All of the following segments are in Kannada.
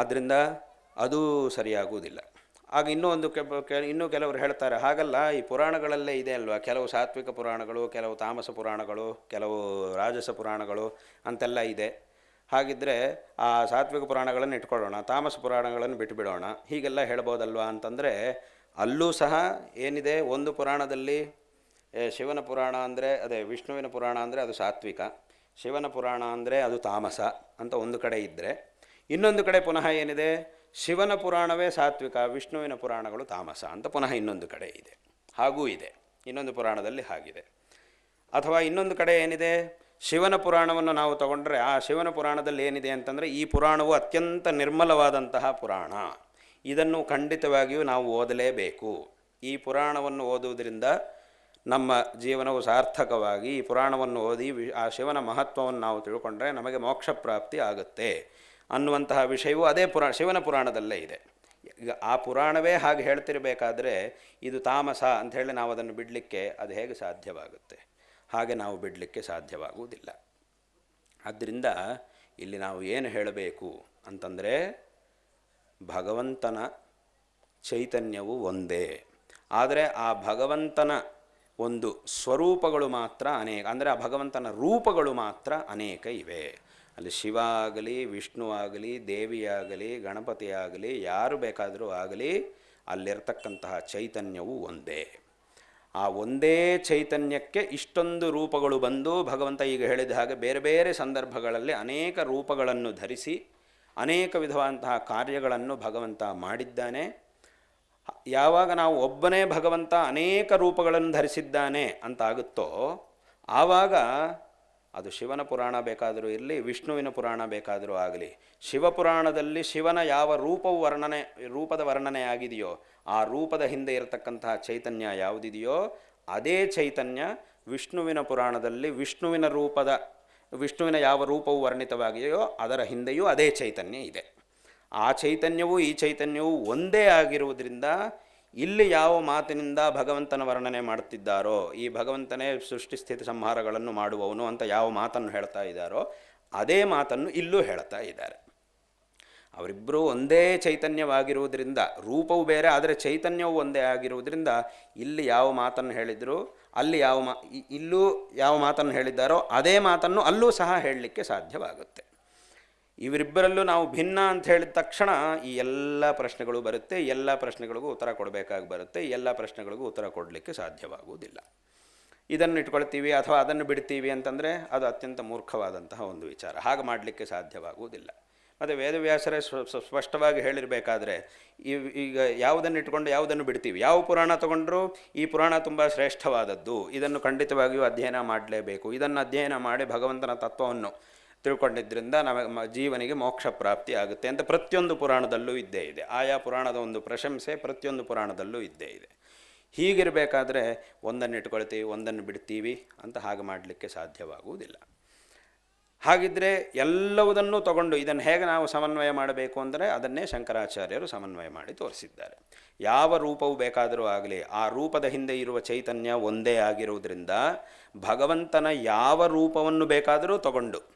ಆದ್ದರಿಂದ ಅದು ಸರಿಯಾಗುವುದಿಲ್ಲ. ಆಗ ಇನ್ನೂ ಒಂದು ಇನ್ನೂ ಕೆಲವರು ಹೇಳ್ತಾರೆ, ಹಾಗಲ್ಲ, ಈ ಪುರಾಣಗಳಲ್ಲೇ ಇದೆ ಅಲ್ವಾ? ಕೆಲವು ಸಾತ್ವಿಕ ಪುರಾಣಗಳು, ಕೆಲವು ತಾಮಸ ಪುರಾಣಗಳು, ಕೆಲವು ರಾಜಸ ಪುರಾಣಗಳು ಅಂತೆಲ್ಲ ಇದೆ. ಹಾಗಿದ್ದರೆ ಆ ಸಾತ್ವಿಕ ಪುರಾಣಗಳನ್ನು ಇಟ್ಕೊಳ್ಳೋಣ, ತಾಮಸ ಪುರಾಣಗಳನ್ನು ಬಿಟ್ಟುಬಿಡೋಣ ಹೀಗೆಲ್ಲ ಹೇಳ್ಬೋದಲ್ವಾ ಅಂತಂದರೆ, ಅಲ್ಲೂ ಸಹ ಏನಿದೆ? ಒಂದು ಪುರಾಣದಲ್ಲಿ ಶಿವನ ಪುರಾಣ ಅಂದರೆ, ಅದೇ ವಿಷ್ಣುವಿನ ಪುರಾಣ ಅಂದರೆ ಅದು ಸಾತ್ವಿಕ. ಶಿವನ ಪುರಾಣ ಅಂದರೆ ಅದು ತಾಮಸ ಅಂತ ಒಂದು ಕಡೆ ಇದ್ದರೆ ಇನ್ನೊಂದು ಕಡೆ ಪುನಃ ಏನಿದೆ? ಶಿವನ ಪುರಾಣವೇ ಸಾತ್ವಿಕ, ವಿಷ್ಣುವಿನ ಪುರಾಣಗಳು ತಾಮಸ ಅಂತ ಪುನಃ ಇನ್ನೊಂದು ಕಡೆ ಇದೆ. ಹಾಗೂ ಇದೆ. ಇನ್ನೊಂದು ಪುರಾಣದಲ್ಲಿ ಹಾಗಿದೆ. ಅಥವಾ ಇನ್ನೊಂದು ಕಡೆ ಏನಿದೆ? ಶಿವನ ಪುರಾಣವನ್ನು ನಾವು ತಗೊಂಡ್ರೆ ಆ ಶಿವನ ಪುರಾಣದಲ್ಲಿ ಏನಿದೆ ಅಂತಂದರೆ ಈ ಪುರಾಣವು ಅತ್ಯಂತ ನಿರ್ಮಲವಾದಂತಹ ಪುರಾಣ. ಇದನ್ನು ಖಂಡಿತವಾಗಿಯೂ ನಾವು ಓದಲೇಬೇಕು. ಈ ಪುರಾಣವನ್ನು ಓದುವುದರಿಂದ ನಮ್ಮ ಜೀವನವು ಸಾರ್ಥಕವಾಗಿ ಈ ಪುರಾಣವನ್ನು ಓದಿ ಆ ಶಿವನ ಮಹತ್ವವನ್ನು ನಾವು ತಿಳ್ಕೊಂಡ್ರೆ ನಮಗೆ ಮೋಕ್ಷ ಪ್ರಾಪ್ತಿ ಆಗುತ್ತೆ. ಅನ್ನುವಂತಹ ವಿಷಯವು ಅದೇ ಪುರಾಣ, ಶಿವನ ಪುರಾಣದಲ್ಲೇ ಇದೆ. ಈಗ ಆ ಪುರಾಣವೇ ಹಾಗೆ ಹೇಳ್ತಿರಬೇಕಾದ್ರೆ ಇದು ತಾಮಸ ಅಂತ ಹೇಳಿ ನಾವು ಅದನ್ನು ಬಿಡಲಿಕ್ಕೆ ಅದು ಹೇಗೆ ಸಾಧ್ಯವಾಗುತ್ತೆ? ಹಾಗೆ ನಾವು ಬಿಡಲಿಕ್ಕೆ ಸಾಧ್ಯವಾಗುವುದಿಲ್ಲ. ಆದ್ದರಿಂದ ಇಲ್ಲಿ ನಾವು ಏನು ಹೇಳಬೇಕು ಅಂತಂದರೆ ಭಗವಂತನ ಚೈತನ್ಯವು ಒಂದೇ. ಆದರೆ ಆ ಭಗವಂತನ ಒಂದು ಸ್ವರೂಪಗಳು ಮಾತ್ರ ಅನೇಕ, ಅಂದರೆ ಆ ಭಗವಂತನ ರೂಪಗಳು ಮಾತ್ರ ಅನೇಕ ಇವೆ. ಅಲ್ಲಿ ಶಿವ ಆಗಲಿ, ವಿಷ್ಣು ಆಗಲಿ ದೇವಿಯಾಗಲಿ ಗಣಪತಿಯಾಗಲಿ ಯಾರು ಬೇಕಾದರೂ ಆಗಲಿ ಅಲ್ಲಿರ್ತಕ್ಕಂತಹ ಚೈತನ್ಯವು ಒಂದೇ. ಆ ಒಂದೇ ಚೈತನ್ಯಕ್ಕೆ ಇಷ್ಟೊಂದು ರೂಪಗಳು ಬಂದು ಭಗವಂತ ಈಗ ಹೇಳಿದ ಹಾಗೆ ಬೇರೆ ಬೇರೆ ಸಂದರ್ಭಗಳಲ್ಲಿ ಅನೇಕ ರೂಪಗಳನ್ನು ಧರಿಸಿ ಅನೇಕ ವಿಧವಾದಂತಹ ಕಾರ್ಯಗಳನ್ನು ಭಗವಂತ ಮಾಡಿದ್ದಾನೆ. ಯಾವಾಗ ನಾವು ಒಬ್ಬನೇ ಭಗವಂತ ಅನೇಕ ರೂಪಗಳನ್ನು ಧರಿಸಿದ್ದಾನೆ ಅಂತ ಆಗುತ್ತೋ ಆವಾಗ ಅದು ಶಿವನ ಪುರಾಣ ಬೇಕಾದರೂ ಇರಲಿ, ವಿಷ್ಣುವಿನ ಪುರಾಣ ಬೇಕಾದರೂ ಆಗಲಿ. ಶಿವಪುರಾಣದಲ್ಲಿ ಶಿವನ ಯಾವ ರೂಪವು ವರ್ಣನೆ, ರೂಪದ ವರ್ಣನೆ ಆಗಿದೆಯೋ, ಆ ರೂಪದ ಹಿಂದೆ ಇರತಕ್ಕಂತಹ ಚೈತನ್ಯ ಯಾವುದಿದೆಯೋ, ಅದೇ ಚೈತನ್ಯ ವಿಷ್ಣುವಿನ ಪುರಾಣದಲ್ಲಿ ವಿಷ್ಣುವಿನ ರೂಪದ, ವಿಷ್ಣುವಿನ ಯಾವ ರೂಪವು ವರ್ಣಿತವಾಗಿದೆಯೋ, ಅದರ ಹಿಂದೆಯೂ ಅದೇ ಚೈತನ್ಯ ಇದೆ. ಆ ಚೈತನ್ಯವು ಈ ಚೈತನ್ಯವು ಒಂದೇ ಆಗಿರುವುದರಿಂದ ಇಲ್ಲಿ ಯಾವ ಮಾತಿನಿಂದ ಭಗವಂತನ ವರ್ಣನೆ ಮಾಡುತ್ತಿದ್ದಾರೋ ಈ ಭಗವಂತನೇ ಸೃಷ್ಟಿ ಸ್ಥಿತಿ ಸಂಹಾರಗಳನ್ನು ಮಾಡುವವನು ಅಂತ ಯಾವ ಮಾತನ್ನು ಹೇಳ್ತಾ ಇದ್ದಾರೋ, ಅದೇ ಮಾತನ್ನು ಇಲ್ಲೂ ಹೇಳ್ತಾ ಇದ್ದಾರೆ. ಅವರಿಬ್ಬರೂ ಒಂದೇ ಚೈತನ್ಯವಾಗಿರುವುದರಿಂದ, ರೂಪವು ಬೇರೆ, ಆದರೆ ಚೈತನ್ಯವು ಒಂದೇ ಆಗಿರುವುದರಿಂದ, ಇಲ್ಲಿ ಯಾವ ಮಾತನ್ನು ಹೇಳಿದರು, ಅಲ್ಲಿ ಯಾವ ಮಾ ಇಲ್ಲೂ ಯಾವ ಮಾತನ್ನು ಹೇಳಿದ್ದಾರೋ, ಅದೇ ಮಾತನ್ನು ಅಲ್ಲೂ ಸಹ ಹೇಳಲಿಕ್ಕೆ ಸಾಧ್ಯವಾಗುತ್ತೆ. ಇವರಿಬ್ಬರಲ್ಲೂ ನಾವು ಭಿನ್ನ ಅಂತ ಹೇಳಿದ ತಕ್ಷಣ ಈ ಎಲ್ಲ ಪ್ರಶ್ನೆಗಳು ಬರುತ್ತೆ, ಎಲ್ಲ ಪ್ರಶ್ನೆಗಳಿಗೂ ಉತ್ತರ ಕೊಡಬೇಕಾಗಿ ಬರುತ್ತೆ, ಎಲ್ಲ ಪ್ರಶ್ನೆಗಳಿಗೂ ಉತ್ತರ ಕೊಡಲಿಕ್ಕೆ ಸಾಧ್ಯವಾಗುವುದಿಲ್ಲ. ಇದನ್ನು ಇಟ್ಕೊಳ್ತೀವಿ ಅಥವಾ ಅದನ್ನು ಬಿಡ್ತೀವಿ ಅಂತಂದರೆ ಅದು ಅತ್ಯಂತ ಮೂರ್ಖವಾದಂತಹ ಒಂದು ವಿಚಾರ. ಹಾಗೆ ಮಾಡಲಿಕ್ಕೆ ಸಾಧ್ಯವಾಗುವುದಿಲ್ಲ. ಮತ್ತು ವೇದವ್ಯಾಸರೇ ಸ್ಪಷ್ಟವಾಗಿ ಹೇಳಿರಬೇಕಾದ್ರೆ ಈಗ ಯಾವುದನ್ನು ಇಟ್ಕೊಂಡು ಯಾವುದನ್ನು ಬಿಡ್ತೀವಿ? ಯಾವ ಪುರಾಣ ತಗೊಂಡ್ರೂ ಈ ಪುರಾಣ ತುಂಬ ಶ್ರೇಷ್ಠವಾದದ್ದು. ಇದನ್ನು ಖಂಡಿತವಾಗಿಯೂ ಅಧ್ಯಯನ ಮಾಡಲೇಬೇಕು. ಇದನ್ನು ಅಧ್ಯಯನ ಮಾಡಿ ಭಗವಂತನ ತತ್ವವನ್ನು ತಿಳ್ಕೊಂಡಿದ್ದರಿಂದ ನಮಗೆ ಮ- ಜೀವನಿಗೆ ಮೋಕ್ಷ ಪ್ರಾಪ್ತಿ ಆಗುತ್ತೆ ಅಂತ ಪ್ರತಿಯೊಂದು ಪುರಾಣದಲ್ಲೂ ಇದ್ದೇ ಇದೆ. ಆಯಾ ಪುರಾಣದ ಒಂದು ಪ್ರಶಂಸೆ ಪ್ರತಿಯೊಂದು ಪುರಾಣದಲ್ಲೂ ಇದ್ದೇ ಇದೆ. ಹೀಗಿರಬೇಕಾದ್ರೆ ಒಂದನ್ನು ಇಟ್ಕೊಳ್ತೀವಿ, ಒಂದನ್ನು ಬಿಡ್ತೀವಿ ಅಂತ ಹಾಗೆ ಮಾಡಲಿಕ್ಕೆ ಸಾಧ್ಯವಾಗುವುದಿಲ್ಲ. ಹಾಗಿದ್ದರೆ ಎಲ್ಲವುದನ್ನು ತಗೊಂಡು ಇದನ್ನು ಹೇಗೆ ನಾವು ಸಮನ್ವಯ ಮಾಡಬೇಕು ಅಂದರೆ ಅದನ್ನೇ ಶಂಕರಾಚಾರ್ಯರು ಸಮನ್ವಯ ಮಾಡಿ ತೋರಿಸಿದ್ದಾರೆ. ಯಾವ ರೂಪವು ಬೇಕಾದರೂ ಆಗಲಿ, ಆ ರೂಪದ ಹಿಂದೆ ಇರುವ ಚೈತನ್ಯ ಒಂದೇ ಆಗಿರುವುದರಿಂದ ಭಗವಂತನ ಯಾವ ರೂಪವನ್ನು ಬೇಕಾದರೂ ತಗೊಂಡು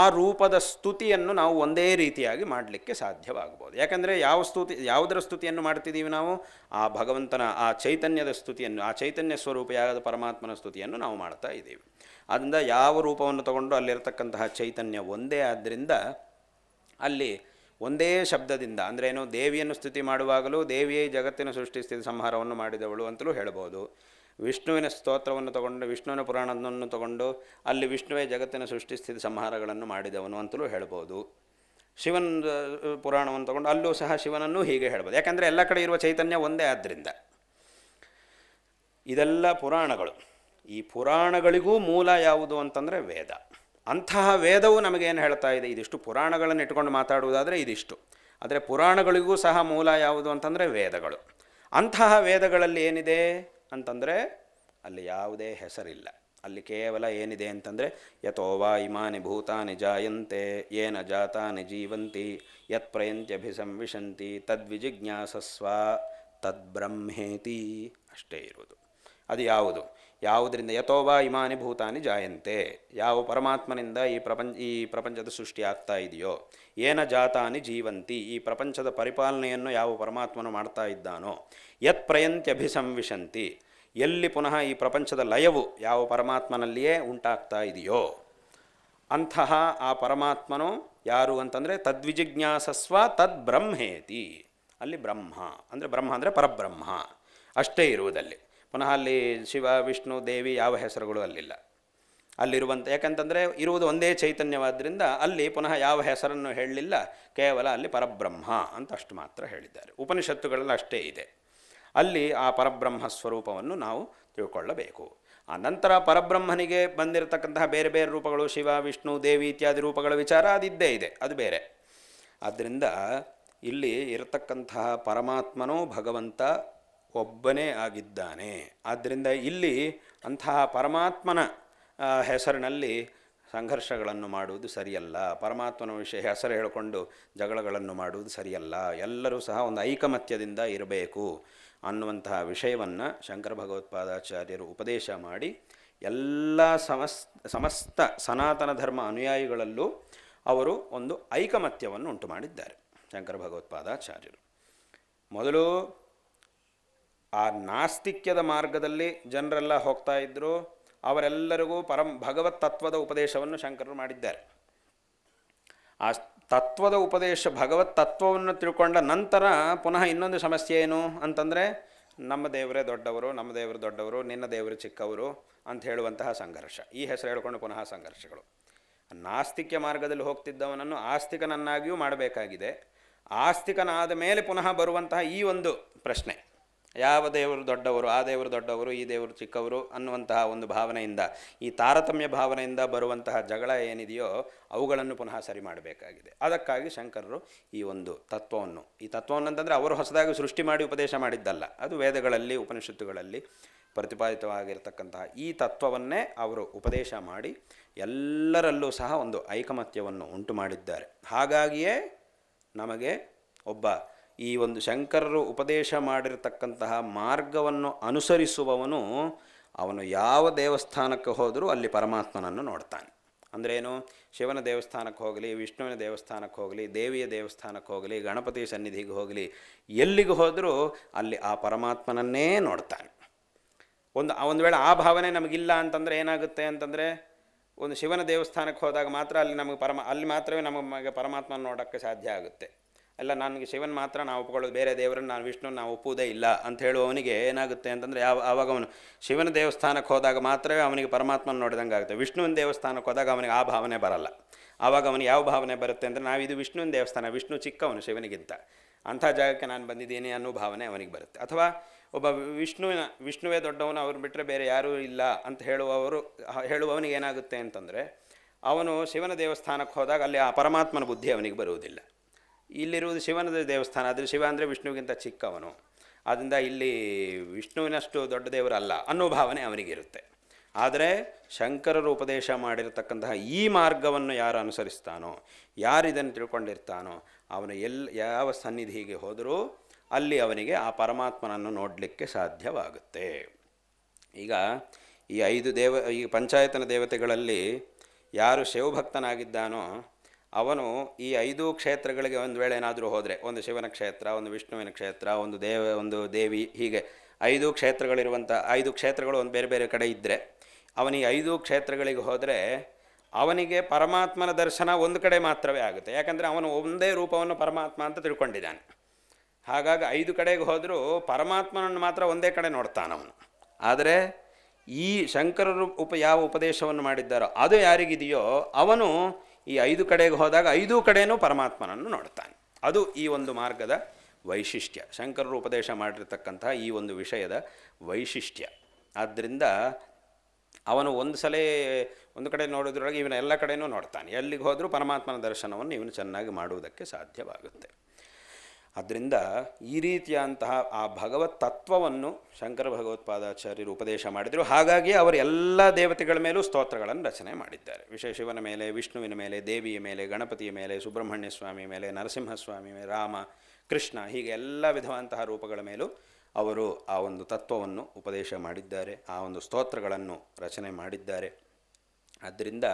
ಆ ರೂಪದ ಸ್ತುತಿಯನ್ನು ನಾವು ಒಂದೇ ರೀತಿಯಾಗಿ ಮಾಡಲಿಕ್ಕೆ ಸಾಧ್ಯವಾಗ್ಬೋದು ಯಾಕಂದರೆ ಯಾವ ಸ್ತುತಿ, ಯಾವುದರ ಸ್ತುತಿಯನ್ನು ಮಾಡ್ತಿದ್ದೀವಿ ನಾವು? ಆ ಭಗವಂತನ, ಆ ಚೈತನ್ಯದ ಸ್ತುತಿಯನ್ನು, ಆ ಚೈತನ್ಯ ಸ್ವರೂಪಿಯಾದ ಪರಮಾತ್ಮನ ಸ್ತುತಿಯನ್ನು ನಾವು ಮಾಡ್ತಾ ಇದ್ದೀವಿ. ಆದ್ದರಿಂದ ಯಾವ ರೂಪವನ್ನು ತಗೊಂಡು ಅಲ್ಲಿರತಕ್ಕಂತಹ ಚೈತನ್ಯ ಒಂದೇ ಆದ್ದರಿಂದ ಅಲ್ಲಿ ಒಂದೇ ಶಬ್ದದಿಂದ, ಅಂದರೆ ಏನು, ದೇವಿಯನ್ನು ಸ್ತುತಿ ಮಾಡುವಾಗಲೂ ದೇವಿಯೇ ಜಗತ್ತಿನ ಸೃಷ್ಟಿ ಸ್ಥಿತಿ ಸಂಹಾರವನ್ನು ಮಾಡಿದವಳು ಅಂತಲೂ ಹೇಳ್ಬೋದು. ವಿಷ್ಣುವಿನ ಸ್ತೋತ್ರವನ್ನು ತಗೊಂಡು, ವಿಷ್ಣುವಿನ ಪುರಾಣವನ್ನು ತಗೊಂಡು, ಅಲ್ಲಿ ವಿಷ್ಣುವೇ ಜಗತ್ತಿನ ಸೃಷ್ಟಿ ಸ್ಥಿತಿ ಸಂಹಾರಗಳನ್ನು ಮಾಡಿದವನು ಅಂತಲೂ ಹೇಳ್ಬೋದು. ಶಿವನ ಪುರಾಣವನ್ನು ತಗೊಂಡು ಅಲ್ಲೂ ಸಹ ಶಿವನನ್ನು ಹೀಗೆ ಹೇಳ್ಬೋದು. ಯಾಕಂದರೆ ಎಲ್ಲ ಕಡೆ ಇರುವ ಚೈತನ್ಯ ಒಂದೇ ಆದ್ದರಿಂದ ಇದೆಲ್ಲ ಪುರಾಣಗಳು. ಈ ಪುರಾಣಗಳಿಗೂ ಮೂಲ ಯಾವುದು ಅಂತಂದರೆ ವೇದ. ಅಂತಹ ವೇದವು ನಮಗೇನು ಹೇಳ್ತಾ ಇದೆ? ಇದಿಷ್ಟು ಪುರಾಣಗಳನ್ನು ಇಟ್ಕೊಂಡು ಮಾತಾಡುವುದಾದರೆ ಇದಿಷ್ಟು. ಆದರೆ ಪುರಾಣಗಳಿಗೂ ಸಹ ಮೂಲ ಯಾವುದು ಅಂತಂದರೆ ವೇದಗಳು. ಅಂತಹ ವೇದಗಳಲ್ಲಿ ಏನಿದೆ? ಅಂತಂದರೆ ಅಲ್ಲಿ ಯಾವುದೇ ಹೆಸರಿಲ್ಲ. ಅಲ್ಲಿ ಕೇವಲ ಏನಿದೆ ಅಂತಂದರೆ, ಯಥೋ ವಾ ಇಮಾನಿ ಭೂತಾನಿ ಜಾಯಂತೆ, ಏನ ಜಾತಾನಿ ಜೀವಂತಿ, ಯತ್ ಪ್ರಯಂತ್ಯಭಿಸಂವಿಶಂತಿ ತದ್ವಿಜಿಜ್ಞಾಸಸ್ವ ತದ್ಬ್ರಹ್ಮೇತಿ ಅಷ್ಟೇ ಇರುವುದು. ಅದು ಯಾವುದು? ಯಾವುದರಿಂದ? ಯಥೋವಾ ಇಮಾನಿ ಭೂತಾನಿ ಜಾಯಂತೆ. ಯಾವ ಪರಮಾತ್ಮನಿಂದ ಈ ಪ್ರಪಂಚ, ಈ ಪ್ರಪಂಚದ ಸೃಷ್ಟಿ ಆಗ್ತಾ ಇದೆಯೋ, ಏನ ಜಾತಾನಿ ಜೀವಂತಿ, ಈ ಪ್ರಪಂಚದ ಪರಿಪಾಲನೆಯನ್ನು ಯಾವ ಪರಮಾತ್ಮನು ಮಾಡ್ತಾ ಇದ್ದಾನೋ ಯತ್ ಪ್ರಯಂತ್ಯಭಿಸಂವಿಶಂತಿ. ಎಲ್ಲಿ ಪುನಃ ಈ ಪ್ರಪಂಚದ ಲಯವು ಯಾವ ಪರಮಾತ್ಮನಲ್ಲಿಯೇ ಉಂಟಾಗ್ತಾ ಇದೆಯೋ, ಅಂತಹ ಆ ಪರಮಾತ್ಮನು ಯಾರು ಅಂತಂದರೆ ತದ್ವಿಜಿಜ್ಞಾಸಸ್ವ ತದ್ ಬ್ರಹ್ಮೇತಿ. ಅಲ್ಲಿ ಬ್ರಹ್ಮ, ಅಂದರೆ ಬ್ರಹ್ಮ ಅಂದರೆ ಪರಬ್ರಹ್ಮ. ಅಷ್ಟೇ ಇರುವುದಲ್ಲಿ. ಪುನಃ ಅಲ್ಲಿ ಶಿವ, ವಿಷ್ಣು, ದೇವಿ ಯಾವ ಹೆಸರುಗಳು ಅಲ್ಲಿಲ್ಲ. ಅಲ್ಲಿರುವಂಥ ಯಾಕಂತಂದರೆ ಇರುವುದು ಒಂದೇ ಚೈತನ್ಯವಾದ್ದರಿಂದ ಅಲ್ಲಿ ಪುನಃ ಯಾವ ಹೆಸರನ್ನು ಹೇಳಲಿಲ್ಲ, ಕೇವಲ ಅಲ್ಲಿ ಪರಬ್ರಹ್ಮ ಅಂತ ಅಷ್ಟು ಮಾತ್ರ ಹೇಳಿದ್ದಾರೆ. ಉಪನಿಷತ್ತುಗಳಲ್ಲಿ ಅಷ್ಟೇ ಇದೆ. ಅಲ್ಲಿ ಆ ಪರಬ್ರಹ್ಮ ಸ್ವರೂಪವನ್ನು ನಾವು ತಿಳ್ಕೊಳ್ಳಬೇಕು. ಆ ನಂತರ ಪರಬ್ರಹ್ಮನಿಗೆ ಬಂದಿರತಕ್ಕಂತಹ ಬೇರೆ ಬೇರೆ ರೂಪಗಳು ಶಿವ, ವಿಷ್ಣು, ದೇವಿ ಇತ್ಯಾದಿ ರೂಪಗಳ ವಿಚಾರ ಅದಿದ್ದೇ ಇದೆ, ಅದು ಬೇರೆ. ಆದ್ದರಿಂದ ಇಲ್ಲಿ ಇರತಕ್ಕಂತಹ ಪರಮಾತ್ಮನೂ ಭಗವಂತ ಒಬ್ಬನೇ ಆಗಿದ್ದಾನೆ. ಆದ್ದರಿಂದ ಇಲ್ಲಿ ಅಂತಹ ಪರಮಾತ್ಮನ ಹೆಸರಿನಲ್ಲಿ ಸಂಘರ್ಷಗಳನ್ನು ಮಾಡುವುದು ಸರಿಯಲ್ಲ. ಪರಮಾತ್ಮನ ವಿಷಯ ಹೆಸರು ಹೇಳಿಕೊಂಡು ಜಗಳಗಳನ್ನು ಮಾಡುವುದು ಸರಿಯಲ್ಲ. ಎಲ್ಲರೂ ಸಹ ಒಂದು ಐಕಮತ್ಯದಿಂದ ಇರಬೇಕು ಅನ್ನುವಂತಹ ವಿಷಯವನ್ನು ಶಂಕರ ಭಗವತ್ಪಾದಾಚಾರ್ಯರು ಉಪದೇಶ ಮಾಡಿ ಎಲ್ಲ ಸಮಸ್, ಸಮಸ್ತ ಸನಾತನ ಧರ್ಮ ಅನುಯಾಯಿಗಳಲ್ಲೂ ಅವರು ಒಂದು ಐಕಮತ್ಯವನ್ನು ಉಂಟು ಮಾಡಿದ್ದಾರೆ ಶಂಕರ ಭಗವತ್ಪಾದಾಚಾರ್ಯರು. ಮೊದಲು ಆ ನಾಸ್ತಿಕ್ಯದ ಮಾರ್ಗದಲ್ಲಿ ಜನರೆಲ್ಲ ಹೋಗ್ತಾ ಇದ್ದರು ಅವರೆಲ್ಲರಿಗೂ ಪರಂ ಭಗವತ್ ತತ್ವದ ಉಪದೇಶವನ್ನು ಶಂಕರರು ಮಾಡಿದ್ದಾರೆ. ಆ ತತ್ವದ ಉಪದೇಶ ಭಗವತ್ ತತ್ವವನ್ನು ತಿಳ್ಕೊಂಡ ನಂತರ ಪುನಃ ಇನ್ನೊಂದು ಸಮಸ್ಯೆ ಏನು ಅಂತಂದರೆ, ನಮ್ಮ ದೇವರೇ ದೊಡ್ಡವರು, ನಮ್ಮ ದೇವರು ದೊಡ್ಡವರು, ನಿನ್ನ ದೇವರು ಚಿಕ್ಕವರು ಅಂತ ಹೇಳುವಂತಹ ಸಂಘರ್ಷ. ಈ ಹೆಸರು ಹೇಳಿಕೊಂಡು ಪುನಃ ಸಂಘರ್ಷಗಳು. ನಾಸ್ತಿಕ್ಯ ಮಾರ್ಗದಲ್ಲಿ ಹೋಗ್ತಿದ್ದವನನ್ನು ಆಸ್ತಿಕನನ್ನಾಗಿಯೂ ಮಾಡಬೇಕಾಗಿದೆ. ಆಸ್ತಿಕನಾದ ಮೇಲೆ ಪುನಃ ಬರುವಂತಹ ಈ ಒಂದು ಪ್ರಶ್ನೆ. ಯಾವ ದೇವರು ದೊಡ್ಡವರು, ಆ ದೇವರು ದೊಡ್ಡವರು, ಈ ದೇವರು ಚಿಕ್ಕವರು ಅನ್ನುವಂತಹ ಒಂದು ಭಾವನೆಯಿಂದ, ಈ ತಾರತಮ್ಯ ಭಾವನೆಯಿಂದ ಬರುವಂತಹ ಜಗಳ ಏನಿದೆಯೋ ಅವುಗಳನ್ನು ಪುನಃ ಸರಿ ಮಾಡಬೇಕಾಗಿದೆ. ಅದಕ್ಕಾಗಿ ಶಂಕರರು ಈ ಒಂದು ತತ್ವವನ್ನು, ಈ ತತ್ವವನ್ನು ಅಂತಂದರೆ ಅವರು ಹೊಸದಾಗಿ ಸೃಷ್ಟಿ ಮಾಡಿ ಉಪದೇಶ ಮಾಡಿದ್ದಲ್ಲ, ಅದು ವೇದಗಳಲ್ಲಿ, ಉಪನಿಷತ್ತುಗಳಲ್ಲಿ ಪ್ರತಿಪಾದಿತವಾಗಿರತಕ್ಕಂತಹ ಈ ತತ್ವವನ್ನೇ ಅವರು ಉಪದೇಶ ಮಾಡಿ ಎಲ್ಲರಲ್ಲೂ ಸಹ ಒಂದು ಐಕಮತ್ಯವನ್ನು ಉಂಟು ಮಾಡಿದ್ದಾರೆ ಹಾಗಾಗಿಯೇ ನಮಗೆ ಒಬ್ಬ ಈ ಒಂದು ಶಂಕರರು ಉಪದೇಶ ಮಾಡಿರತಕ್ಕಂತಹ ಮಾರ್ಗವನ್ನು ಅನುಸರಿಸುವವನು ಅವನು ಯಾವ ದೇವಸ್ಥಾನಕ್ಕೆ ಹೋದರೂ ಅಲ್ಲಿ ಪರಮಾತ್ಮನನ್ನು ನೋಡ್ತಾನೆ. ಅಂದ್ರೇನು? ಶಿವನ ದೇವಸ್ಥಾನಕ್ಕೆ ಹೋಗಲಿ, ವಿಷ್ಣುವಿನ ದೇವಸ್ಥಾನಕ್ಕೆ ಹೋಗಲಿ, ದೇವಿಯ ದೇವಸ್ಥಾನಕ್ಕೆ ಹೋಗಲಿ, ಗಣಪತಿ ಸನ್ನಿಧಿಗೆ ಹೋಗಲಿ, ಎಲ್ಲಿಗೆ ಹೋದರೂ ಅಲ್ಲಿ ಆ ಪರಮಾತ್ಮನನ್ನೇ ನೋಡ್ತಾನೆ. ಒಂದು ಒಂದು ವೇಳೆ ಆ ಭಾವನೆ ನಮಗಿಲ್ಲ ಅಂತಂದರೆ ಏನಾಗುತ್ತೆ ಅಂತಂದರೆ, ಒಂದು ಶಿವನ ದೇವಸ್ಥಾನಕ್ಕೆ ಹೋದಾಗ ಮಾತ್ರ ಅಲ್ಲಿ ನಮಗೆ ಪರಮ, ಅಲ್ಲಿ ಮಾತ್ರವೇ ನಮಗೆ ಪರಮಾತ್ಮನ ನೋಡೋಕ್ಕೆ ಸಾಧ್ಯ ಆಗುತ್ತೆ. ಅಲ್ಲ, ನನಗೆ ಶಿವನ್ ಮಾತ್ರ ನಾವು ಒಪ್ಕೊಳ್ಳೋದು, ಬೇರೆ ದೇವರನ್ನು ನಾನು ವಿಷ್ಣು ನಾವು ಒಪ್ಪುವುದೇ ಇಲ್ಲ ಅಂತ ಹೇಳುವವನಿಗೆ ಏನಾಗುತ್ತೆ ಅಂತಂದರೆ ಯಾವ, ಆವಾಗ ಅವನು ಶಿವನ ದೇವಸ್ಥಾನಕ್ಕೆ ಹೋದಾಗ ಮಾತ್ರವೇ ಅವನಿಗೆ ಪರಮಾತ್ಮನ ನೋಡಿದಂಗೆ ಆಗುತ್ತೆ. ವಿಷ್ಣುವಿನ ದೇವಸ್ಥಾನಕ್ಕೆ ಹೋದಾಗ ಅವನಿಗೆ ಆ ಭಾವನೆ ಬರಲ್ಲ. ಆವಾಗ ಅವನಿಗೆ ಯಾವ ಭಾವನೆ ಬರುತ್ತೆ ಅಂದರೆ ಇದು ವಿಷ್ಣುವಿನ ದೇವಸ್ಥಾನ, ವಿಷ್ಣು ಚಿಕ್ಕವನು ಶಿವನಿಗಿಂತ. ಅಂಥ ಜಾಗಕ್ಕೆ ನಾನು ಬಂದಿದ್ದೀನಿ ಅನ್ನೋ ಭಾವನೆ ಅವನಿಗೆ ಬರುತ್ತೆ. ಅಥವಾ ಒಬ್ಬ ವಿಷ್ಣುವಿನ, ವಿಷ್ಣುವೇ ದೊಡ್ಡವನು ಅವ್ರು ಬಿಟ್ಟರೆ ಬೇರೆ ಯಾರೂ ಇಲ್ಲ ಅಂತ ಹೇಳುವವರು, ಹೇಳುವವನಿಗೆ ಏನಾಗುತ್ತೆ ಅಂತಂದರೆ ಅವನು ಶಿವನ ದೇವಸ್ಥಾನಕ್ಕೆ ಹೋದಾಗ ಅಲ್ಲಿ ಆ ಪರಮಾತ್ಮನ ಬುದ್ಧಿ ಅವನಿಗೆ ಬರುವುದಿಲ್ಲ. ಇಲ್ಲಿರುವುದು ಶಿವನ ದೇವಸ್ಥಾನ. ಆದರೆ ಶಿವ ಅಂದರೆ ವಿಷ್ಣುವಿಗಿಂತ ಚಿಕ್ಕವನು. ಆದ್ದರಿಂದ ಇಲ್ಲಿ ವಿಷ್ಣುವಿನಷ್ಟು ದೊಡ್ಡ ದೇವರಲ್ಲ ಅನ್ನೋ ಭಾವನೆ ಅವನಿಗಿರುತ್ತೆ. ಆದರೆ ಶಂಕರರು ಉಪದೇಶ ಮಾಡಿರತಕ್ಕಂತಹ ಈ ಮಾರ್ಗವನ್ನು ಯಾರು ಅನುಸರಿಸ್ತಾನೋ, ಯಾರು ಇದನ್ನು ತಿಳ್ಕೊಂಡಿರ್ತಾನೋ, ಅವನು ಎಲ್, ಯಾವ ಸನ್ನಿಧಿಗೆ ಹೋದರೂ ಅಲ್ಲಿ ಅವನಿಗೆ ಆ ಪರಮಾತ್ಮನನ್ನು ನೋಡಲಿಕ್ಕೆ ಸಾಧ್ಯವಾಗುತ್ತೆ. ಈಗ ಈ ಐದು ದೇವ, ಈ ಪಂಚಾಯತನ ದೇವತೆಗಳಲ್ಲಿ ಯಾರು ಶಿವಭಕ್ತನಾಗಿದ್ದಾನೋ ಅವನು ಈ ಐದು ಕ್ಷೇತ್ರಗಳಿಗೆ ಒಂದು ವೇಳೆ ಏನಾದರೂ ಹೋದರೆ, ಒಂದು ಶಿವನ ಕ್ಷೇತ್ರ, ಒಂದು ವಿಷ್ಣುವಿನ ಕ್ಷೇತ್ರ, ಒಂದು ದೇವ, ಒಂದು ದೇವಿ, ಹೀಗೆ ಐದು ಕ್ಷೇತ್ರಗಳಿರುವಂಥ ಐದು ಕ್ಷೇತ್ರಗಳು ಒಂದು ಬೇರೆ ಬೇರೆ ಕಡೆ ಇದ್ದರೆ ಅವನಿಗೆ ಐದು ಕ್ಷೇತ್ರಗಳಿಗೆ ಹೋದರೆ ಅವನಿಗೆ ಪರಮಾತ್ಮನ ದರ್ಶನ ಒಂದು ಕಡೆ ಮಾತ್ರವೇ ಆಗುತ್ತೆ. ಯಾಕಂದರೆ ಅವನು ಒಂದೇ ರೂಪವನ್ನು ಪರಮಾತ್ಮ ಅಂತ ತಿಳ್ಕೊಂಡಿದ್ದಾನೆ. ಹಾಗಾಗಿ ಐದು ಕಡೆಗೆ ಹೋದರೂ ಪರಮಾತ್ಮನನ್ನು ಮಾತ್ರ ಒಂದೇ ಕಡೆ ನೋಡ್ತಾನವನು ಆದರೆ ಈ ಶಂಕರರು ಉಪ, ಯಾವ ಉಪದೇಶವನ್ನು ಮಾಡಿದ್ದಾರೋ, ಅದು ಯಾರಿಗಿದೆಯೋ ಅವನು ಈ ಐದು ಕಡೆಗೆ ಹೋದಾಗ ಐದು ಕಡೆಯೂ ಪರಮಾತ್ಮನನ್ನು ನೋಡ್ತಾನೆ. ಅದು ಈ ಒಂದು ಮಾರ್ಗದ ವೈಶಿಷ್ಟ್ಯ. ಶಂಕರರು ಉಪದೇಶ ಮಾಡಿರ್ತಕ್ಕಂತಹ ಈ ಒಂದು ವಿಷಯದ ವೈಶಿಷ್ಟ್ಯ. ಆದ್ದರಿಂದ ಅವನು ಒಂದು ಸಲ ಒಂದು ಕಡೆ ನೋಡೋದ್ರೊಳಗೆ ಇವನ ಎಲ್ಲ ಕಡೆಯೂ ನೋಡ್ತಾನೆ. ಎಲ್ಲಿಗೆ ಹೋದರೂ ಪರಮಾತ್ಮನ ದರ್ಶನವನ್ನು ಇವನು ಚೆನ್ನಾಗಿ ಮಾಡುವುದಕ್ಕೆ ಸಾಧ್ಯವಾಗುತ್ತೆ. ಆದ್ದರಿಂದ ಈ ರೀತಿಯಂತಹ ಆ ಭಗವತ್ ತತ್ವವನ್ನು ಶಂಕರ ಭಗವತ್ಪಾದಾಚಾರ್ಯರು ಉಪದೇಶ ಮಾಡಿದರು. ಹಾಗಾಗಿ ಅವರು ಎಲ್ಲ ದೇವತೆಗಳ ಮೇಲೂ ಸ್ತೋತ್ರಗಳನ್ನು ರಚನೆ ಮಾಡಿದ್ದಾರೆ. ವಿಶೇಷ ಶಿವನ ಮೇಲೆ, ವಿಷ್ಣುವಿನ ಮೇಲೆ, ದೇವಿಯ ಮೇಲೆ, ಗಣಪತಿಯ ಮೇಲೆ, ಸುಬ್ರಹ್ಮಣ್ಯ ಸ್ವಾಮಿ ಮೇಲೆ, ನರಸಿಂಹಸ್ವಾಮಿ ಮೇಲೆ, ರಾಮ, ಕೃಷ್ಣ ಹೀಗೆ ಎಲ್ಲ ವಿಧವಂತಹ ರೂಪಗಳ ಮೇಲೂ ಅವರು ಆ ಒಂದು ತತ್ವವನ್ನು ಉಪದೇಶ ಮಾಡಿದ್ದಾರೆ. ಆ ಒಂದು ಸ್ತೋತ್ರಗಳನ್ನು ರಚನೆ ಮಾಡಿದ್ದಾರೆ. ಆದ್ದರಿಂದ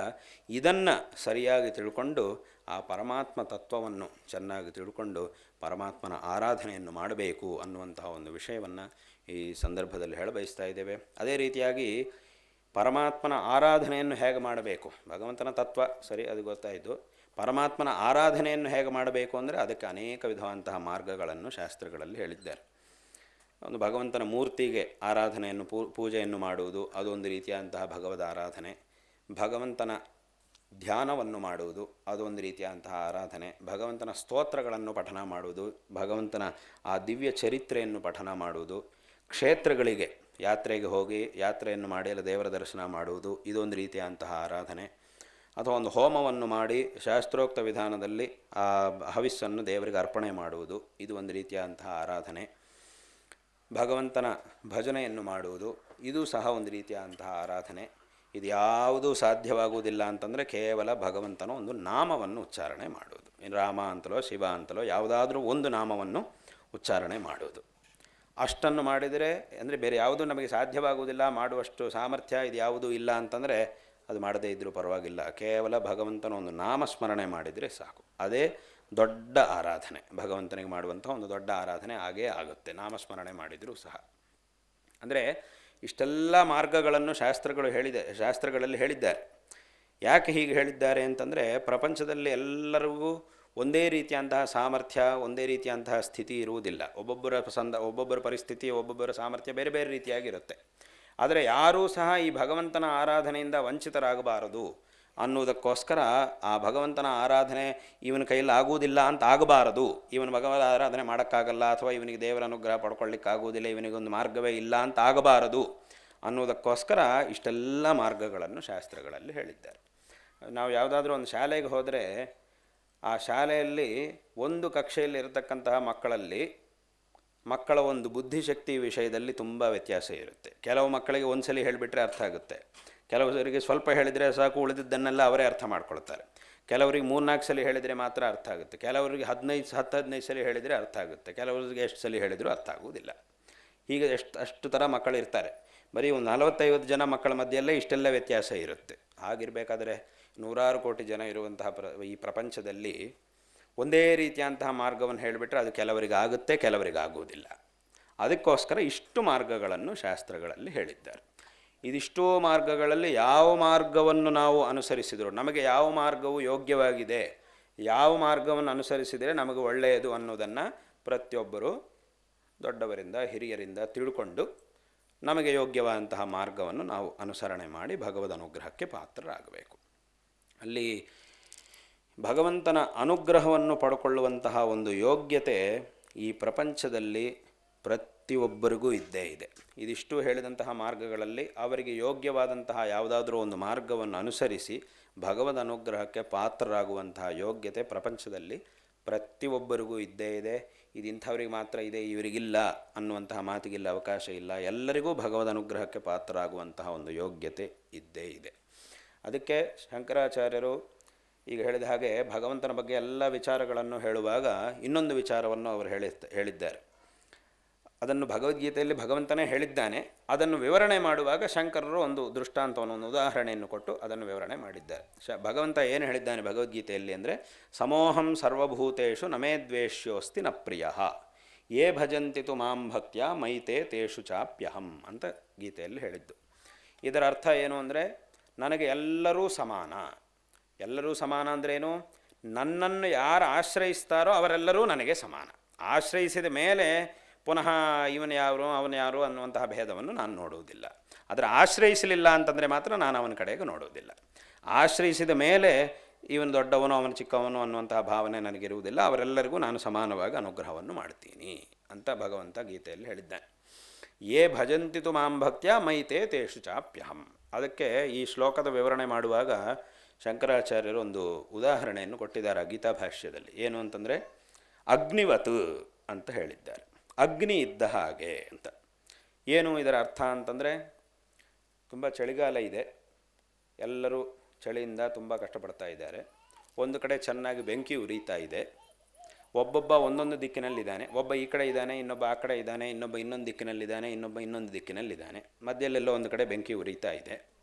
ಇದನ್ನು ಸರಿಯಾಗಿ ತಿಳ್ಕೊಂಡು ಆ ಪರಮಾತ್ಮ ತತ್ವವನ್ನು ಚೆನ್ನಾಗಿ ತಿಳ್ಕೊಂಡು ಪರಮಾತ್ಮನ ಆರಾಧನೆಯನ್ನು ಮಾಡಬೇಕು ಅನ್ನುವಂತಹ ಒಂದು ವಿಷಯವನ್ನು ಈ ಸಂದರ್ಭದಲ್ಲಿ ಹೇಳಬಯಸ್ತಾ ಇದ್ದೇವೆ. ಅದೇ ರೀತಿಯಾಗಿ ಪರಮಾತ್ಮನ ಆರಾಧನೆಯನ್ನು ಹೇಗೆ ಮಾಡಬೇಕು? ಭಗವಂತನ ತತ್ವ ಸರಿ, ಅದು ಗೊತ್ತಾಯಿತು. ಪರಮಾತ್ಮನ ಆರಾಧನೆಯನ್ನು ಹೇಗೆ ಮಾಡಬೇಕು ಅಂದರೆ ಅದಕ್ಕೆ ಅನೇಕ ವಿಧವಾದಂತಹ ಮಾರ್ಗಗಳನ್ನು ಶಾಸ್ತ್ರಗಳಲ್ಲಿ ಹೇಳಿದ್ದಾರೆ. ಒಂದು ಭಗವಂತನ ಮೂರ್ತಿಗೆ ಆರಾಧನೆಯನ್ನು ಪೂಜೆಯನ್ನು ಮಾಡುವುದು ಅದೊಂದು ರೀತಿಯಾದಂತಹ ಭಗವದ ಆರಾಧನೆ. ಭಗವಂತನ ಧ್ಯಾನವನ್ನು ಮಾಡುವುದು, ಅದೊಂದು ರೀತಿಯಾದಂತಹ ಆರಾಧನೆ. ಭಗವಂತನ ಸ್ತೋತ್ರಗಳನ್ನು ಪಠನ ಮಾಡುವುದು, ಭಗವಂತನ ಆ ದಿವ್ಯ ಚರಿತ್ರೆಯನ್ನು ಪಠನ ಮಾಡುವುದು, ಕ್ಷೇತ್ರಗಳಿಗೆ, ಯಾತ್ರೆಗೆ ಹೋಗಿ ಯಾತ್ರೆಯನ್ನು ಮಾಡಿ ಅಲ್ಲಿ ದೇವರ ದರ್ಶನ ಮಾಡುವುದು, ಇದೊಂದು ರೀತಿಯಾದಂತಹ ಆರಾಧನೆ. ಅಥವಾ ಒಂದು ಹೋಮವನ್ನು ಮಾಡಿ ಶಾಸ್ತ್ರೋಕ್ತ ವಿಧಾನದಲ್ಲಿ ಆ ಹವಿಸ್ಸನ್ನು ದೇವರಿಗೆ ಅರ್ಪಣೆ ಮಾಡುವುದು, ಇದು ಒಂದು ರೀತಿಯಾದಂತಹ ಆರಾಧನೆ. ಭಗವಂತನ ಭಜನೆಯನ್ನು ಮಾಡುವುದು, ಇದು ಸಹ ಒಂದು ರೀತಿಯಾದಂತಹ ಆರಾಧನೆ. ಇದು ಯಾವುದೂ ಸಾಧ್ಯವಾಗುವುದಿಲ್ಲ ಅಂತಂದರೆ ಕೇವಲ ಭಗವಂತನ ಒಂದು ನಾಮವನ್ನು ಉಚ್ಚಾರಣೆ ಇನ್ನು ರಾಮ ಅಂತಲೋ, ಶಿವ ಅಂತಲೋ ಯಾವುದಾದ್ರೂ ಒಂದು ನಾಮವನ್ನು ಉಚ್ಚಾರಣೆ ಮಾಡುವುದು. ಅಷ್ಟನ್ನು ಮಾಡಿದರೆ ಅಂದರೆ ಬೇರೆ ಯಾವುದೂ ನಮಗೆ ಸಾಧ್ಯವಾಗುವುದಿಲ್ಲ, ಮಾಡುವಷ್ಟು ಸಾಮರ್ಥ್ಯ ಇದು ಯಾವುದೂ ಇಲ್ಲ ಅಂತಂದರೆ ಅದು ಮಾಡದೇ ಇದ್ದರೂ ಪರವಾಗಿಲ್ಲ. ಕೇವಲ ಭಗವಂತನ ಒಂದು ನಾಮಸ್ಮರಣೆ ಮಾಡಿದರೆ ಸಾಕು. ಅದೇ ದೊಡ್ಡ ಆರಾಧನೆ. ಭಗವಂತನಿಗೆ ಮಾಡುವಂಥ ಒಂದು ದೊಡ್ಡ ಆರಾಧನೆ ಆಗೇ ಆಗುತ್ತೆ. ನಾಮಸ್ಮರಣೆ ಮಾಡಿದರೂ ಸಹ. ಅಂದರೆ ಇಷ್ಟೆಲ್ಲ ಮಾರ್ಗಗಳನ್ನು ಶಾಸ್ತ್ರಗಳು ಹೇಳಿದೆ, ಶಾಸ್ತ್ರಗಳಲ್ಲಿ ಹೇಳಿದ್ದಾರೆ. ಯಾಕೆ ಹೀಗೆ ಹೇಳಿದ್ದಾರೆ ಅಂತಂದರೆ ಪ್ರಪಂಚದಲ್ಲಿ ಎಲ್ಲರಿಗೂ ಒಂದೇ ರೀತಿಯಂತಹ ಸಾಮರ್ಥ್ಯ, ಒಂದೇ ರೀತಿಯಂತಹ ಸ್ಥಿತಿ ಇರುವುದಿಲ್ಲ. ಒಬ್ಬೊಬ್ಬರ ಸಂದ, ಒಬ್ಬೊಬ್ಬರ ಪರಿಸ್ಥಿತಿ, ಒಬ್ಬೊಬ್ಬರ ಸಾಮರ್ಥ್ಯ ಬೇರೆ ಬೇರೆ ರೀತಿಯಾಗಿರುತ್ತೆ. ಆದರೆ ಯಾರೂ ಸಹ ಈ ಭಗವಂತನ ಆರಾಧನೆಯಿಂದ ವಂಚಿತರಾಗಬಾರದು. ಅನ್ನುವುದಕ್ಕೋಸ್ಕರ ಆ ಭಗವಂತನ ಆರಾಧನೆ ಇವನ ಕೈಯಲ್ಲಿ ಆಗುವುದಿಲ್ಲ ಅಂತ ಆಗಬಾರದು. ಇವನು ಭಗವಂತ ಆರಾಧನೆ ಮಾಡೋಕ್ಕಾಗಲ್ಲ ಅಥವಾ ಇವನಿಗೆ ದೇವರ ಅನುಗ್ರಹ ಪಡ್ಕೊಳ್ಳಿಕ್ಕಾಗುವುದಿಲ್ಲ ಇವನಿಗೊಂದು ಮಾರ್ಗವೇ ಇಲ್ಲ ಅಂತ ಆಗಬಾರದು ಅನ್ನೋದಕ್ಕೋಸ್ಕರ ಇಷ್ಟೆಲ್ಲ ಮಾರ್ಗಗಳನ್ನು ಶಾಸ್ತ್ರಗಳಲ್ಲಿ ಹೇಳಿದ್ದಾರೆ. ನಾವು ಯಾವುದಾದ್ರೂ ಒಂದು ಶಾಲೆಗೆ ಹೋದರೆ ಆ ಶಾಲೆಯಲ್ಲಿ ಒಂದು ಕಕ್ಷೆಯಲ್ಲಿ ಇರತಕ್ಕಂತಹ ಮಕ್ಕಳಲ್ಲಿ ಮಕ್ಕಳ ಒಂದು ಬುದ್ಧಿಶಕ್ತಿ ವಿಷಯದಲ್ಲಿ ತುಂಬ ವ್ಯತ್ಯಾಸ ಇರುತ್ತೆ. ಕೆಲವು ಮಕ್ಕಳಿಗೆ ಒಂದು ಸಲ ಹೇಳಿಬಿಟ್ರೆ ಅರ್ಥ ಆಗುತ್ತೆ. ಕೆಲವರಿಗೆ ಸ್ವಲ್ಪ ಹೇಳಿದರೆ ಸಾಕು, ಉಳಿದಿದ್ದನ್ನೆಲ್ಲ ಅವರೇ ಅರ್ಥ ಮಾಡ್ಕೊಳ್ತಾರೆ. ಕೆಲವರಿಗೆ ಮೂರ್ನಾಲ್ಕು ಸಲ ಹೇಳಿದರೆ ಮಾತ್ರ ಅರ್ಥ ಆಗುತ್ತೆ. ಕೆಲವರಿಗೆ ಹದಿನೈದು ಹತ್ತು ಹದಿನೈದು ಸಲ ಹೇಳಿದರೆ ಅರ್ಥ ಆಗುತ್ತೆ. ಕೆಲವರಿಗೆ ಎಷ್ಟು ಸಲ ಹೇಳಿದರೂ ಅರ್ಥ ಆಗುವುದಿಲ್ಲ. ಹೀಗೆ ಎಷ್ಟು, ಅಷ್ಟು ಥರ ಮಕ್ಕಳು ಇರ್ತಾರೆ. ಬರೀ ಒಂದು ನಲವತ್ತೈವತ್ತು ಜನ ಮಕ್ಕಳ ಮಧ್ಯೆಯಲ್ಲೇ ಇಷ್ಟೆಲ್ಲ ವ್ಯತ್ಯಾಸ ಇರುತ್ತೆ. ಆಗಿರಬೇಕಾದ್ರೆ ನೂರಾರು ಕೋಟಿ ಜನ ಇರುವಂತಹ ಪ್ರ, ಈ ಪ್ರಪಂಚದಲ್ಲಿ ಒಂದೇ ರೀತಿಯಂತಹ ಮಾರ್ಗವನ್ನು ಹೇಳಿಬಿಟ್ರೆ ಅದು ಕೆಲವರಿಗೆ ಆಗುತ್ತೆ ಕೆಲವರಿಗೆ ಆಗುವುದಿಲ್ಲ ಅದಕ್ಕೋಸ್ಕರ ಇಷ್ಟು ಮಾರ್ಗಗಳನ್ನು ಶಾಸ್ತ್ರಗಳಲ್ಲಿ ಹೇಳಿದ್ದಾರೆ. ಇದಿಷ್ಟೋ ಮಾರ್ಗಗಳಲ್ಲಿ ಯಾವ ಮಾರ್ಗವನ್ನು ನಾವು ಅನುಸರಿಸಿದರೂ, ನಮಗೆ ಯಾವ ಮಾರ್ಗವು ಯೋಗ್ಯವಾಗಿದೆ, ಯಾವ ಮಾರ್ಗವನ್ನು ಅನುಸರಿಸಿದರೆ ನಮಗೆ ಒಳ್ಳೆಯದು ಅನ್ನೋದನ್ನು ಪ್ರತಿಯೊಬ್ಬರು ದೊಡ್ಡವರಿಂದ, ಹಿರಿಯರಿಂದ ತಿಳ್ಕೊಂಡು ನಮಗೆ ಯೋಗ್ಯವಾದಂತಹ ಮಾರ್ಗವನ್ನು ನಾವು ಅನುಸರಣೆ ಮಾಡಿ ಭಗವದ್ ಅನುಗ್ರಹಕ್ಕೆ ಪಾತ್ರರಾಗಬೇಕು. ಅಲ್ಲಿ ಭಗವಂತನ ಅನುಗ್ರಹವನ್ನು ಪಡ್ಕೊಳ್ಳುವಂತಹ ಒಂದು ಯೋಗ್ಯತೆ ಈ ಪ್ರಪಂಚದಲ್ಲಿ ಪ್ರತಿಯೊಬ್ಬರಿಗೂ ಇದ್ದೇ ಇದೆ. ಇದಿಷ್ಟು ಹೇಳಿದಂತಹ ಮಾರ್ಗಗಳಲ್ಲಿ ಅವರಿಗೆ ಯೋಗ್ಯವಾದಂತಹ ಯಾವುದಾದ್ರೂ ಒಂದು ಮಾರ್ಗವನ್ನು ಅನುಸರಿಸಿ ಭಗವದ್ ಅನುಗ್ರಹಕ್ಕೆ ಪಾತ್ರರಾಗುವಂತಹ ಯೋಗ್ಯತೆ ಪ್ರಪಂಚದಲ್ಲಿ ಪ್ರತಿಯೊಬ್ಬರಿಗೂ ಇದ್ದೇ ಇದೆ. ಇದು ಇಂಥವ್ರಿಗೆ ಮಾತ್ರ ಇದೆ, ಇವರಿಗಿಲ್ಲ ಅನ್ನುವಂತಹ ಮಾತಿಗಿಲ್ಲ ಅವಕಾಶ ಇಲ್ಲ. ಎಲ್ಲರಿಗೂ ಭಗವದ್ ಅನುಗ್ರಹಕ್ಕೆ ಪಾತ್ರರಾಗುವಂತಹ ಒಂದು ಯೋಗ್ಯತೆ ಇದ್ದೇ ಇದೆ. ಅದಕ್ಕೆ ಶಂಕರಾಚಾರ್ಯರು ಈಗ ಹೇಳಿದ ಹಾಗೆ ಭಗವಂತನ ಬಗ್ಗೆ ಎಲ್ಲ ವಿಚಾರಗಳನ್ನು ಹೇಳುವಾಗ ಇನ್ನೊಂದು ವಿಚಾರವನ್ನು ಅವರು ಹೇಳಿ ಹೇಳಿದ್ದಾರೆ. ಅದನ್ನು ಭಗವದ್ಗೀತೆಯಲ್ಲಿ ಭಗವಂತನೇ ಹೇಳಿದ್ದಾನೆ. ಅದನ್ನು ವಿವರಣೆ ಮಾಡುವಾಗ ಶಂಕರರು ಒಂದು ದೃಷ್ಟಾಂತವನ್ನು, ಒಂದು ಉದಾಹರಣೆಯನ್ನು ಕೊಟ್ಟು ಅದನ್ನು ವಿವರಣೆ ಮಾಡಿದ್ದಾರೆ. ಶ, ಭಗವಂತ ಏನು ಹೇಳಿದ್ದಾನೆ ಭಗವದ್ಗೀತೆಯಲ್ಲಿ ಅಂದರೆ, ಸಮೋಹಂ ಸರ್ವಭೂತೇಷು ನಮೇ ದ್ವೇಷ್ಯೋಸ್ತಿ ನ ಪ್ರಿಯ. ಯೇ ಭಜಂತಿ ತು ಮಾಂ ಭಕ್ತ್ಯ ಮೈತೆ ತೇಷು ಚಾಪ್ಯಹಂ ಅಂತ ಗೀತೆಯಲ್ಲಿ ಹೇಳಿದ್ದು. ಇದರ ಅರ್ಥ ಏನು ಅಂದರೆ, ನನಗೆ ಎಲ್ಲರೂ ಸಮಾನ. ಎಲ್ಲರೂ ಸಮಾನ ಅಂದ್ರೇನು ನನ್ನನ್ನು ಯಾರು ಆಶ್ರಯಿಸ್ತಾರೋ ಅವರೆಲ್ಲರೂ ನನಗೆ ಸಮಾನ. ಆಶ್ರಯಿಸಿದ ಮೇಲೆ ಪುನಃ ಇವನು ಯಾರು, ಅವನು ಯಾರು ಅನ್ನುವಂತಹ ಭೇದವನ್ನು ನಾನು ನೋಡುವುದಿಲ್ಲ. ಆದರೆ ಆಶ್ರಯಿಸಲಿಲ್ಲ ಅಂತಂದರೆ ಮಾತ್ರ ನಾನು ಅವನ ಕಡೆಗೆ ನೋಡುವುದಿಲ್ಲ. ಆಶ್ರಯಿಸಿದ ಮೇಲೆ ಇವನು ದೊಡ್ಡವನು, ಅವನು ಚಿಕ್ಕವನು ಅನ್ನುವಂತಹ ಭಾವನೆ ನನಗಿರುವುದಿಲ್ಲ. ಅವರೆಲ್ಲರಿಗೂ ನಾನು ಸಮಾನವಾಗಿ ಅನುಗ್ರಹವನ್ನು ಮಾಡ್ತೀನಿ ಅಂತ ಭಗವಂತ ಗೀತೆಯಲ್ಲಿ ಹೇಳಿದ್ದಾನೆ. ಯೇ ಭಜಂತಿತು ಮಾಂ ಭಕ್ತ್ಯ ಮೈತೆ ತೇಷು ಚಾಪ್ಯಹಂ. ಅದಕ್ಕೆ ಈ ಶ್ಲೋಕದ ವಿವರಣೆ ಮಾಡುವಾಗ ಶಂಕರಾಚಾರ್ಯರು ಒಂದು ಉದಾಹರಣೆಯನ್ನು ಕೊಟ್ಟಿದ್ದಾರೆ ಗೀತಾ ಭಾಷ್ಯದಲ್ಲಿ. ಏನು ಅಂತಂದರೆ ಅಗ್ನಿವತ್ ಅಂತ ಹೇಳಿದ್ದಾರೆ. ಅಗ್ನಿ ಇದ್ದ ಹಾಗೆ ಅಂತ. ಏನು ಇದರ ಅರ್ಥ ಅಂತಂದರೆ, ತುಂಬ ಚಳಿಗಾಲ ಇದೆ. ಎಲ್ಲರೂ ಚಳಿಯಿಂದ ತುಂಬ ಕಷ್ಟಪಡ್ತಾ ಇದ್ದಾರೆ. ಒಂದು ಕಡೆ ಚೆನ್ನಾಗಿ ಬೆಂಕಿ ಉರಿತಾ ಇದೆ. ಒಬ್ಬೊಬ್ಬ ಒಂದೊಂದು ದಿಕ್ಕಿನಲ್ಲಿದ್ದಾನೆ. ಒಬ್ಬ ಈ ಕಡೆ ಇದ್ದಾನೆ, ಇನ್ನೊಬ್ಬ ಆ ಕಡೆ ಇದ್ದಾನೆ, ಇನ್ನೊಬ್ಬ ಇನ್ನೊಂದು ದಿಕ್ಕಿನಲ್ಲಿದ್ದಾನೆ, ಇನ್ನೊಬ್ಬ ಇನ್ನೊಂದು ದಿಕ್ಕಿನಲ್ಲಿದ್ದಾನೆ. ಮಧ್ಯಲ್ಲೆಲ್ಲೋ ಒಂದು ಕಡೆ ಬೆಂಕಿ ಉರಿತಾ ಇದೆ.